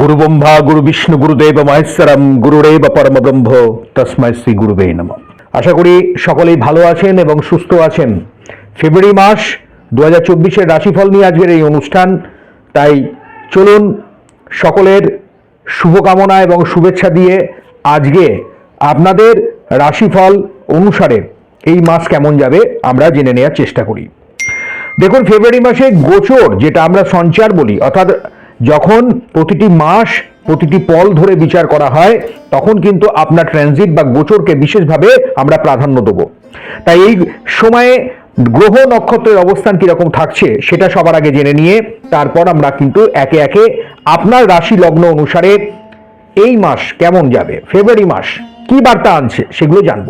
গুরু ব্রহ্মা গুরু বিষ্ণু গুরুদেব মহেশ্বরম গুরুরেব পরমব্রহ্ম তস্মাই শ্রী গুরুবে নম আশা করি সকলেই ভালো আছেন এবং সুস্থ আছেন। ফেব্রুয়ারি মাস দু হাজার চব্বিশের রাশিফল নিয়ে আজকের এই অনুষ্ঠান। তাই চলুন সকলের শুভকামনা এবং শুভেচ্ছা দিয়ে আজকে আপনাদের রাশিফল অনুসারে এই মাস কেমন যাবে আমরা জেনে নেওয়ার চেষ্টা করি। দেখুন, ফেব্রুয়ারি মাসে গোচর, যেটা আমরা সঞ্চার বলি, অর্থাৎ যখন প্রতিটি মাস প্রতিটি পল ধরে বিচার করা হয়, তখন কিন্তু আপনার ট্রানজিট বা গোচরকে বিশেষভাবে আমরা প্রাধান্য দেব। তাই এই সময়ে গ্রহ নক্ষত্রের অবস্থান কীরকম থাকছে, সেটা সবার আগে জেনে নিয়ে তারপর আমরা কিন্তু একে একে আপনার রাশি লগ্ন অনুসারে এই মাস কেমন যাবে ফেব্রুয়ারি মাস কি বার্তা আনছে সেগুলো জানব।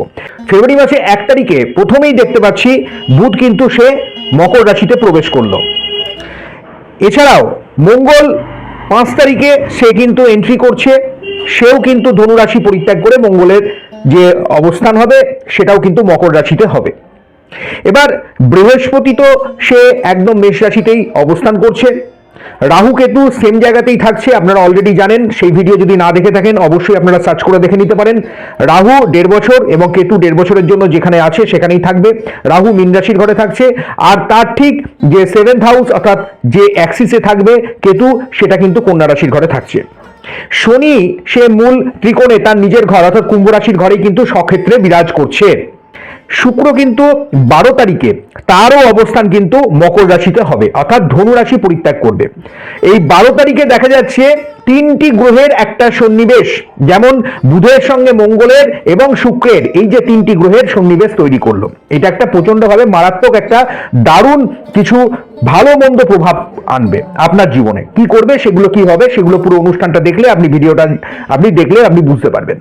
ফেব্রুয়ারি মাসে এক তারিখে প্রথমেই দেখতে পাচ্ছি, বুধ কিন্তু সে মকর রাশিতে প্রবেশ করল। এছাড়াও মঙ্গল পাঁচ তারিখে সে কিন্তু এন্ট্রি করছে। সেও কিন্তু ধনুরাশি পরিত্যাগ করে মঙ্গলের যে অবস্থান হবে, সেটাও কিন্তু মকর রাশিতে হবে। এবার বৃহস্পতি তো সে একদম মেষ রাশিতেই অবস্থান করছে। রাহু কেতু সেম জায়গাতেই থাকছে, আপনারা অলরেডি জানেন, সেই ভিডিও যদি না দেখে থাকেন, অবশ্যই আপনারা সার্চ করে দেখে নিতে পারেন। রাহু দেড় বছর এবং কেতু দেড় বছরের জন্য যেখানে আছে, সেখানেই থাকবে। রাহু মীন ঘরে থাকছে, আর তার ঠিক যে সেভেন্থ হাউস অর্থাৎ যে অ্যাক্সিসে থাকবে কেতু, সেটা কিন্তু কন্যা রাশির ঘরে থাকছে। শনি, সে মূল ত্রিকোণে তার নিজের ঘর, অর্থাৎ কুম্ভ রাশির ঘরেই কিন্তু সক্ষেত্রে বিরাজ করছে। শুক্র কিন্তু বারো তারিখে, তারও অবস্থান কিন্তু মকর রাশিতে হবে, অর্থাৎ ধনু রাশি পরিত্যাগ করবে। এই বারো তারিখে দেখা যাচ্ছে তিনটি গ্রহের একটা সন্নিবেশ, যেমন বুধের সঙ্গে মঙ্গলের এবং শুক্রের, এই যে তিনটি গ্রহের সন্নিবেশ তৈরি করল। এটা একটা প্রচন্ডভাবে মারাত্মক একটা দারুণ কিছু ভালো মন্দ প্রভাব আনবে আপনার জীবনে। কি করবে, সেগুলো কি হবে, সেগুলো পুরো অনুষ্ঠানটা দেখলে আপনি ভিডিওটা, আপনি দেখলে আপনি বুঝতে পারবেন।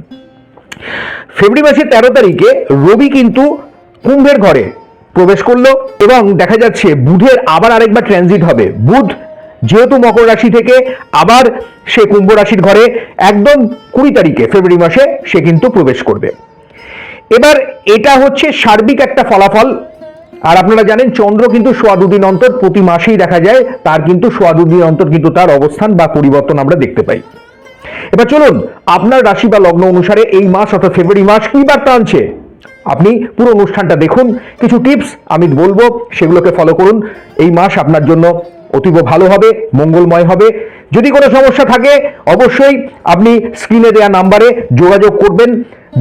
ফেব্রুয়ারি মাসের তেরো তারিখে রবি কিন্তু কুম্ভের ঘরে প্রবেশ করল এবং দেখা যাচ্ছে বুধের আবার আরেকবার ট্রানজিট হবে। বুধ যেহেতু মকর রাশি থেকে, আবার সে কুম্ভ রাশির ঘরে একদম কুড়ি তারিখে ফেব্রুয়ারি মাসে সে কিন্তু প্রবেশ করবে। এবার এটা হচ্ছে সার্বিক একটা ফলাফল। আর আপনারা জানেন, চন্দ্র কিন্তু সোয়া দুদিন অন্তর প্রতি মাসেই দেখা যায়, তার কিন্তু সোয়া দুদিন অন্তর কিন্তু তার অবস্থান বা পরিবর্তন আমরা দেখতে পাই। এবার চলুন, আপনার রাশি বা লগ্ন অনুসারে এই মাস অর্থাৎ ফেব্রুয়ারি মাস কি বার্তা আনছে? আপনি পুরো অনুষ্ঠানটা দেখুন, কিছু টিপস আমি বলব, সেগুলোকে ফলো করুন। এই মাস আপনার জন্য অতীব ভালো হবে, মঙ্গলময় হবে। যদি কোনো সমস্যা থাকে, অবশ্যই আপনি স্ক্রিনে দেওয়া নাম্বারে যোগাযোগ করবেন।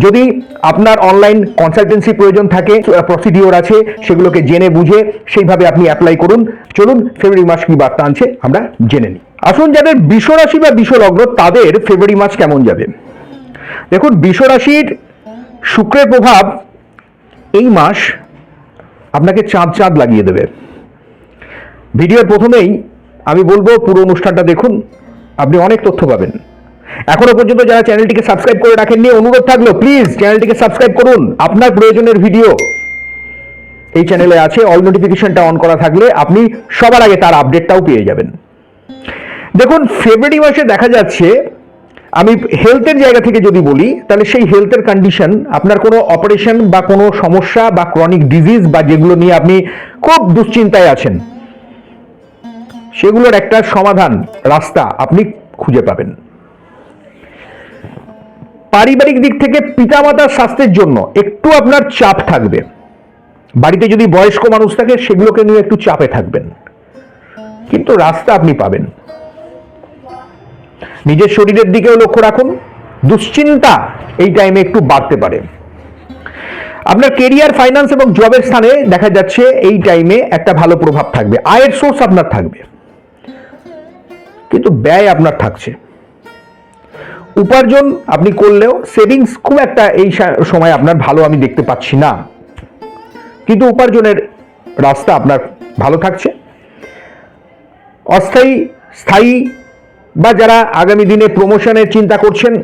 যদি আপনার অনলাইন কনসালটেন্সি প্রয়োজন থাকে প্রসিডিওর আছে, সেগুলোকে জেনে বুঝে সেইভাবে আপনি অ্যাপ্লাই করুন। চলুন ফেব্রুয়ারি মাস কি বার্তা আনছে, আমরা জেনে নিই। আসুন যাদের বিশ্বরাশি বা বিশ্বলগ্ন, তাদের ফেব্রুয়ারি মাস কেমন যাবে? দেখুন, বিশ্বরাশির শুক্রের প্রভাব এই মাস আপনাকে চাঁদ চাঁদ লাগিয়ে দেবে। ভিডিওর প্রথমেই আমি বলব পুরো অনুষ্ঠানটা দেখুন, আপনি অনেক তথ্য পাবেন। এখনও পর্যন্ত যারা চ্যানেলটিকে সাবস্ক্রাইব করে রাখেননি, অনুরোধ থাকল প্লিজ চ্যানেলটিকে সাবস্ক্রাইব করুন, আপনার প্রয়োজনের ভিডিও এই চ্যানেলে আছে অল নোটিফিকেশনটা অন করা থাকলে আপনি সবার আগে তার আপডেটটাও পেয়ে যাবেন। দেখুন ফেব্রুয়ারি মাসে দেখা যাচ্ছে, আমি হেলথের জায়গা থেকে যদি বলি, তাহলে সেই হেলথের কন্ডিশন আপনার কোনো অপারেশন বা কোনো সমস্যা বা ক্রনিক ডিজিজ বা যেগুলো নিয়ে আপনি খুব দুশ্চিন্তায় আছেন সেগুলোর একটা সমাধান, রাস্তা আপনি খুঁজে পাবেন। পারিবারিক দিক থেকে পিতামাতার স্বাস্থ্যের জন্য একটু আপনার চাপ থাকবে। বাড়িতে যদি বয়স্ক মানুষ থাকে, সেগুলোকে নিয়ে একটু চাপে থাকবেন। কিন্তু রাস্তা আপনি পাবেন। নিজের শরীরের দিকেও লক্ষ্য রাখুন। দুশ্চিন্তা এই টাইমে একটু বাড়তে পারে। আপনার কেরিয়ার ফাইন্যান্স এবং জবের স্থানে দেখা যাচ্ছে এই টাইমে একটা ভালো প্রভাব থাকবে। আয়ের সোর্স আপনার থাকবে। কিন্তু ব্যয় আপনার থাকছে। উপার্জন আপনি করলেও সেভিংস খুব একটা এই সময় আপনার ভালো আমি দেখতে পাচ্ছি না। কিন্তু উপার্জনের রাস্তা আপনার ভালো থাকছে। অস্থায়ী, স্থায়ী বা যারা আগামী দিনে প্রমোশনের চিন্তা করছেন,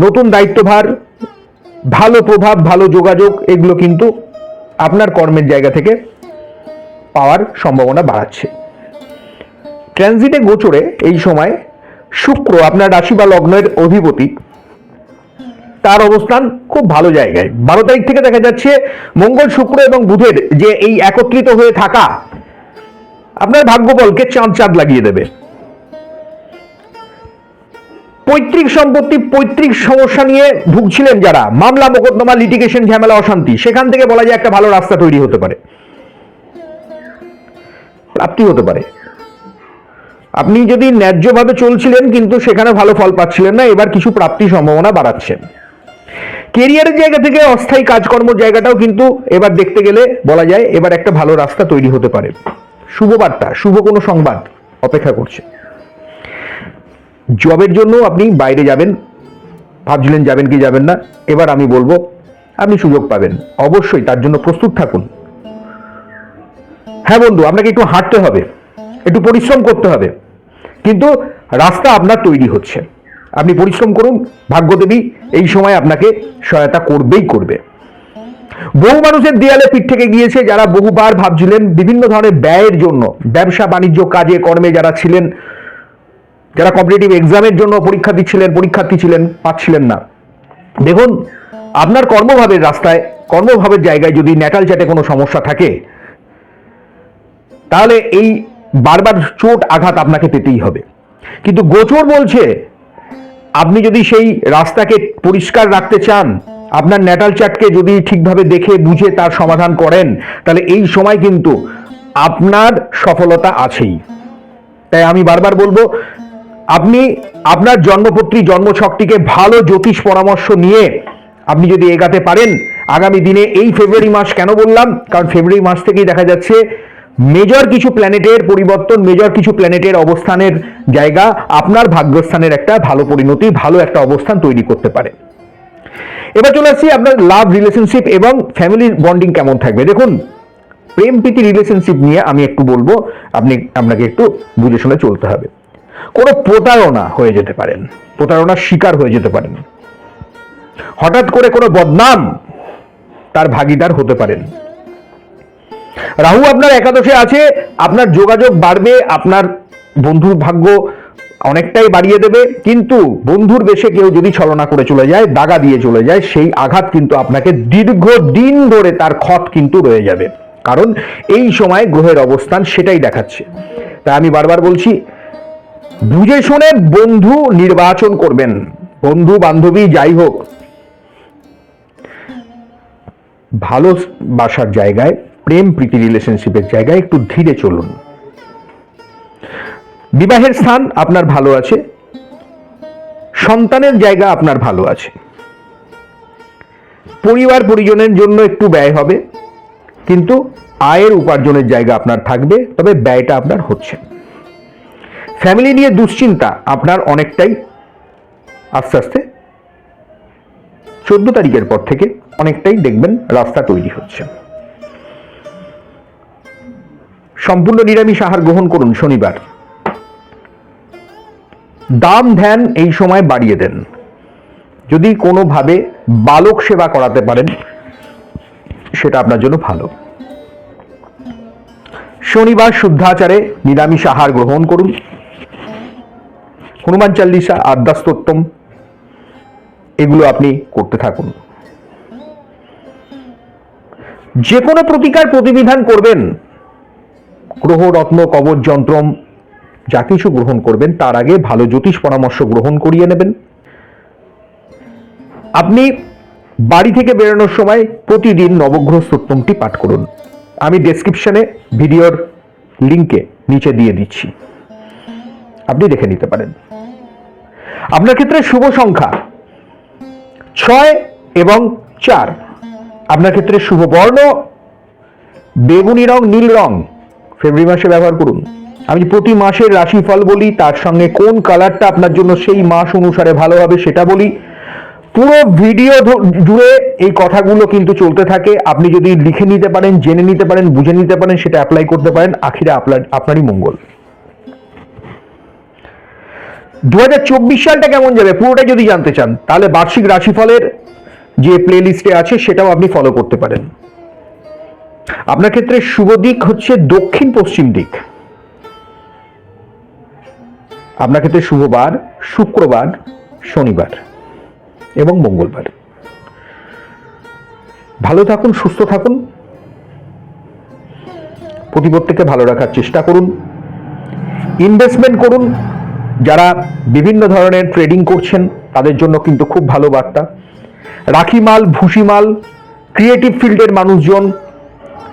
নতুন দায়িত্বভার, ভালো প্রভাব, ভালো যোগাযোগ, এগুলো কিন্তু আপনার কর্মের জায়গা থেকে পাওয়ার সম্ভাবনা বাড়াচ্ছে। ট্রানজিটে গোচরে এই সময় শুক্র আপনার রাশি বা লগ্নের অধিপতি। তার অবস্থান খুব ভালো জায়গায়। বারো তারিখ থেকে দেখা যাচ্ছে মঙ্গল, শুক্র এবং বুধের যে এই একত্রিত হয়ে থাকা, আপনার ভাগ্যবলকে চাঁদ চাঁদ লাগিয়ে দেবে। পৈতৃক সম্পত্তি, পৈতৃক সমস্যা নিয়ে ভুগছিলেন যারা, মামলা, মোকদ্দমা লিটিগেশন ঝামেলা, অশান্তি, সেখান থেকে বলা যায় একটা ভালো রাস্তা তৈরি হতে পারে। প্রাপ্তি হতে পারে। আপনি যদি ন্যায্যভাবে চলছিলেন কিন্তু সেখানে ভালো ফল পাচ্ছিলেন না, এবার কিছু প্রাপ্তির সম্ভাবনা বাড়াচ্ছেন কেরিয়ারের জায়গা থেকে অস্থায়ী কাজকর্ম জায়গাটাও কিন্তু এবার দেখতে গেলে বলা যায় এবার একটা ভালো রাস্তা তৈরি হতে পারে। শুভ বার্তা, শুভ কোনো সংবাদ অপেক্ষা করছে। জবের জন্য আপনি বাইরে যাবেন, ভাবছিলেন যাবেন কি যাবেন না, এবার আমি বলব আপনি সুযোগ পাবেন। অবশ্যই তার জন্য প্রস্তুত থাকুন। হ্যাঁ বন্ধু, আপনাকে একটু হাঁটতে হবে, একটু পরিশ্রম করতে হবে। কিন্তু রাস্তা আপনার তৈরি হচ্ছে। আপনি পরিশ্রম করুন, ভাগ্যদেবী এই সময় আপনাকে সহায়তা করবেই করবে। বহু মানুষের দেয়ালে পিঠ থেকে গিয়েছে যারা বহুবার ভাবছিলেন বিভিন্ন ধরনের ব্যয়ের জন্য, ব্যবসা, বাণিজ্য, কাজে, কর্মে যারা ছিলেন, যারা কম্পিটিটিভ এক্সামের জন্য পরীক্ষা দিচ্ছিলেন, পরীক্ষার্থী ছিলেন, পাচ্ছিলেন না। দেখুন, আপনার কর্মভাবের রাস্তায়, কর্মভাবের জায়গায় যদি ন্যাটাল চ্যাটে কোনো সমস্যা থাকে, তাহলে এই বারবার চোট আঘাত আপনাকে পেতেই হবে। কিন্তু গোচর বলছে, আপনি যদি সেই রাস্তাকে পরিষ্কার রাখতে চান, আপনার ন্যাটাল চার্টকে যদি ঠিকভাবে দেখে বুঝে তার সমাধান করেন, তাহলে এই সময় কিন্তু আপনার সফলতা আছেই। তাই আমি বারবার বলব, আপনি আপনার জন্মপত্রী, জন্মছকটিকে ভালো জ্যোতিষ পরামর্শ নিয়ে আপনি যদি এগাতে পারেন, আগামী দিনে এই ফেব্রুয়ারি মাস কেন বললাম? কারণ ফেব্রুয়ারি মাস থেকেই দেখা যাচ্ছে মেজর কিছু প্ল্যানেটের পরিবর্তন, মেজর কিছু প্ল্যানেটের অবস্থানের জায়গা আপনার ভাগ্যস্থানের একটা ভালো পরিণতি, ভালো একটা অবস্থান তৈরি করতে পারে। এবার চলে আসছি আপনার লাভ রিলেশনশিপ এবং ফ্যামিলি বন্ডিং কেমন থাকবে। দেখুন, প্রেম প্রীতি রিলেশনশিপ নিয়ে আমি একটু বলব, আপনি, আপনাকে একটু বুঝে শুনে চলতে হবে। কোনো প্রতারণা হয়ে যেতে পারেন, প্রতারণার শিকার হয়ে যেতে পারেন। হঠাৎ করে কোনো বদনাম তার ভাগিদার হতে পারেন। রাহু আপনার একাদশে আছে, আপনার যোগাযোগ বাড়বে, আপনার বন্ধুর ভাগ্য অনেকটাই বাড়িয়ে দেবে, কিন্তু বন্ধুর বেশে কেউ যদি ছলনা করে চলে যায়, দাগা দিয়ে চলে যায়, সেই আঘাত কিন্তু আপনাকে দীর্ঘ দিন ধরে তার ক্ষত কিন্তু রয়ে যাবে। কারণ এই সময় গ্রহের অবস্থান সেটাই দেখাচ্ছে। তাই আমি বারবার বলছি, বুঝে শুনে বন্ধু নির্বাচন করবেন। বন্ধু, বান্ধবী, যাই হোক, ভালো বাসার জায়গায় প্রেম প্রীতি রিলেশনশিপের জায়গায় একটু ধীরে চলুন। বিবাহের স্থান আপনার ভালো আছে, সন্তানের জায়গা আপনার ভালো আছে। পরিবার পরিজনের জন্য একটু ব্যয় হবে, কিন্তু আয়ের উপার্জনের জায়গা আপনার থাকবে, তবে ব্যয়টা আপনার হচ্ছে। ফ্যামিলি নিয়ে দুশ্চিন্তা আপনার অনেকটাই আস্তে আস্তে চোদ্দ তারিখের পর থেকে অনেকটাই দেখবেন রাস্তা তৈরি হচ্ছে। সম্পূর্ণ নিরামিষ আহার গ্রহণ করুন শনিবার। দাম ধ্যান এই সময় বাড়িয়ে দেন। যদি কোনোভাবে বালক সেবা করাতে পারেন, সেটা আপনার জন্য ভালো। শনিবার শুদ্ধাচারে নিরামিষ আহার গ্রহণ করুন। হনুমান চাল্লিশা, আদ্যাস্তোত্তম, এগুলো আপনি করতে থাকুন। যে কোনো প্রতিকার প্রতিবিধান করবেন। গ্রহ রত্ন কবচ যন্ত্রম যা কিছু গ্রহণ করবেন, তার আগে ভালো জ্যোতিষ পরামর্শ গ্রহণ করিয়ে নেবেন। আপনি বাড়ি থেকে বেরোনোর সময় প্রতিদিন নবগ্রহ স্তোত্রমটি পাঠ করুন। আমি ডেসক্রিপশনে ভিডিওর লিঙ্কে নিচে দিয়ে দিচ্ছি। আপনি দেখে নিতে পারেন। আপনার ক্ষেত্রে শুভ সংখ্যা ছয় এবং চার। আপনার ক্ষেত্রে শুভ বর্ণ, বেগুনি রং, নীল রং। ফেব্রুয়ারি মাসে ব্যবহার করুন। আমি প্রতি মাসের রাশিফল বলি, তার সঙ্গে কোন কালারটা আপনার জন্য সেই মাস অনুসারে ভালো হবে সেটা বলি। পুরো ভিডিও জুড়ে এই কথাগুলো কিন্তু চলতে থাকে। আপনি যদি লিখে নিতে পারেন, জেনে নিতে পারেন, বুঝে নিতে পারেন, সেটা অ্যাপ্লাই করতে পারেন, আখিরে আপনার আপনারই মঙ্গল। দু হাজার চব্বিশ সালটা কেমন যাবে? পুরোটাই যদি জানতে চান, তাহলে বার্ষিক রাশিফলের যে প্লে লিস্টে আছে, সেটাও আপনি ফলো করতে পারেন। আপনার ক্ষেত্রে শুভ দিক হচ্ছে দক্ষিণ পশ্চিম দিক। আপনার ক্ষেত্রে শুভবার, শুক্রবার, শনিবার এবং মঙ্গলবার। ভালো থাকুন, সুস্থ থাকুন। প্রতিপত্তিকে ভালো রাখার চেষ্টা করুন। ইনভেস্টমেন্ট করুন। যারা বিভিন্ন ধরনের ট্রেডিং করছেন, তাদের জন্য কিন্তু খুব ভালো বার্তা। রাখি মাল, ভুসি মাল, ক্রিয়েটিভ ফিল্ডের মানুষজন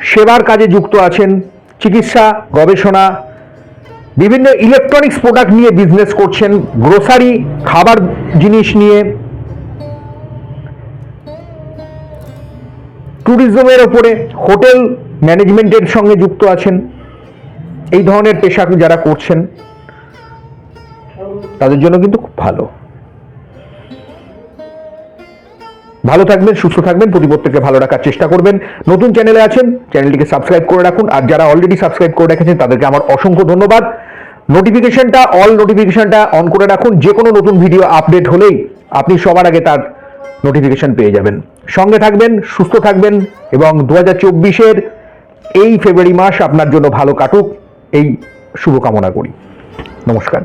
সেবার কাজে যুক্ত আছেন, চিকিৎসা, গবেষণা, বিভিন্ন ইলেকট্রনিক্স প্রোডাক্ট নিয়ে বিজনেস করছেন গ্রোসারি খাবার জিনিস নিয়ে। ট্যুরিজমের ওপরে হোটেল ম্যানেজমেন্টের সঙ্গে যুক্ত আছেন। এই ধরনের পেশা যারা করছেন, তাদের জন্য কিন্তু খুব ভালো। ভালো থাকবেন, সুস্থ থাকবেন প্রতি প্রত্যেককে ভালো রাখার চেষ্টা করবেন। নতুন চ্যানেলে আছেন, চ্যানেলটিকে সাবস্ক্রাইব করে রাখুন। আর যারা অলরেডি সাবস্ক্রাইব করে রেখেছেন, তাদেরকে আমার অসংখ্য ধন্যবাদ। নোটিফিকেশনটা অল নোটিফিকেশনটা অন করে রাখুন। যে কোনো নতুন ভিডিও আপডেট হলেই আপনি সবার আগে তার নোটিফিকেশন পেয়ে যাবেন। সঙ্গে থাকবেন, সুস্থ থাকবেন এবং দু হাজার চব্বিশের এই ফেব্রুয়ারি মাস আপনার জন্য ভালো কাটুক। এই শুভকামনা করি। নমস্কার।